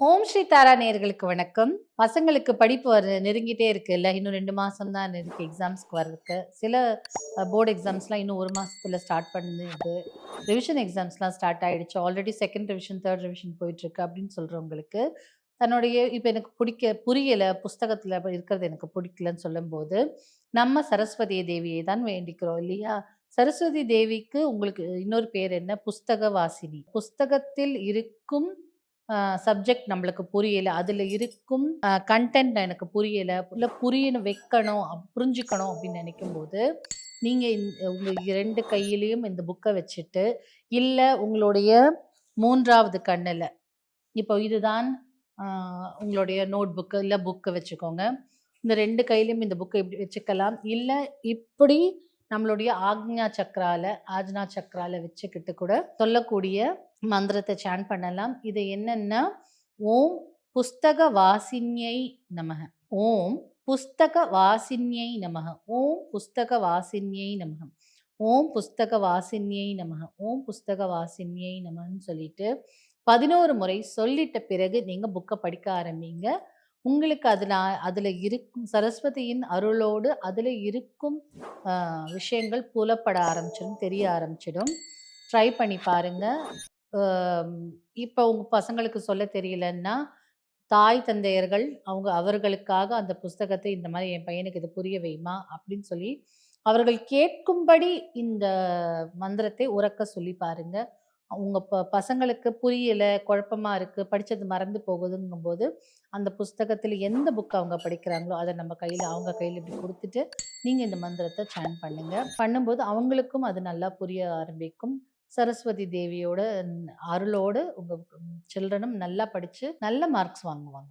ஓம் ஸ்ரீ தாரா நேயர்களுக்கு வணக்கம். பசங்களுக்கு படிப்பு வர நெருங்கிட்டே இருக்குல்ல இன்னும் ரெண்டு மாசம் தான் இருக்கு எக்ஸாம்ஸ்க்கு வர்றதுக்கு. சில போர்டு எக்ஸாம்ஸ்லாம் இன்னும் ஒரு மாசத்துல ஸ்டார்ட் பண்ணுது. ரிவிஷன் எக்ஸாம்ஸ்லாம் ஸ்டார்ட் ஆயிடுச்சு. Already second revision third revision போயிட்டு இருக்கு அப்படின்னு சொல்றவங்களுக்கு தன்னுடைய இப்போ எனக்கு பிடிக்க புரியல புஸ்தகத்துல இருக்கிறது எனக்கு பிடிக்கலன்னு சொல்லும்போது நம்ம சரஸ்வதி தேவியை தான் வேண்டிக்கிறோம் இல்லையா? சரஸ்வதி தேவிக்கு உங்களுக்கு இன்னொரு பேர் என்ன? புஸ்தக வாசினி புஸ்தகத்தில் இருக்கும் சப்ஜெக்ட் நம்மளுக்கு புரியல. அதில் இருக்கும் கண்டென்ட் எனக்கு புரியலை. இல்லை புரியணும் வைக்கணும் புரிஞ்சுக்கணும் அப்படின்னு நினைக்கும் போது நீங்கள் உங்கள் ரெண்டு கையிலையும் இந்த புக்கை வச்சுட்டு இல்லை உங்களுடைய மூன்றாவது கண்ணில் இப்போ இதுதான் உங்களுடைய நோட் புக்கு இல்லை புக்கை வச்சுக்கோங்க. இந்த ரெண்டு கையிலையும் இந்த புக்கை இப்படி வச்சுக்கலாம். இல்லை இப்படி நம்மளுடைய ஆக்ஞா சக்கரால ஆஜ்னா சக்கரால வச்சுக்கிட்டு கூட சொல்லக்கூடிய மந்திரத்தை சான் பண்ணலாம். இது என்னன்னா ஓம் புஸ்தக வாசின்யை நமக. ஓம் புஸ்தக வாசின்யை நமக. ஓம் புஸ்தக வாசின்யை நமக. ஓம் புஸ்தக வாசின்யை நமக. ஓம் புஸ்தக வாசின்யை நமன்னு சொல்லிட்டு பதினோரு முறை சொல்லிட்ட பிறகு நீங்க புக்கை படிக்க ஆரம்பிங்க. உங்களுக்கு அதில் அதில் இருக்கும் சரஸ்வதியின் அருளோடு அதில் இருக்கும் விஷயங்கள் புலப்பட ஆரம்பிச்சிடும் தெரிய ஆரம்பிச்சிடும். ட்ரை பண்ணி பாருங்க. இப்போ உங்கள் பசங்களுக்கு சொல்ல தெரியலன்னா தாய் தந்தையர்கள் அவங்க அவர்களுக்காக அந்த புஸ்தகத்தை இந்த மாதிரி என் பையனுக்கு இது புரிய வைமா? அப்படின்னு சொல்லி அவர்கள் கேட்கும்படி இந்த மந்திரத்தை உறக்க சொல்லி பாருங்கள் உங்கள் ப பசங்களுக்கு புரியலை குழப்பமாக இருக்குது படித்தது மறந்து போகுதுங்கும்போது அந்த புஸ்தகத்தில் எந்த புக் அவங்க படிக்கிறாங்களோ அதை நம்ம கையில் அவங்க கையில் இப்படி கொடுத்துட்டு நீங்கள் இந்த மந்திரத்தை சான் பண்ணுங்கள் பண்ணும்போது அவங்களுக்கும் அது நல்லா புரிய ஆரம்பிக்கும். சரஸ்வதி தேவியோட அருளோடு உங்கள் சில்ட்ரனும் நல்லா படித்து நல்ல மார்க்ஸ் வாங்குவாங்க.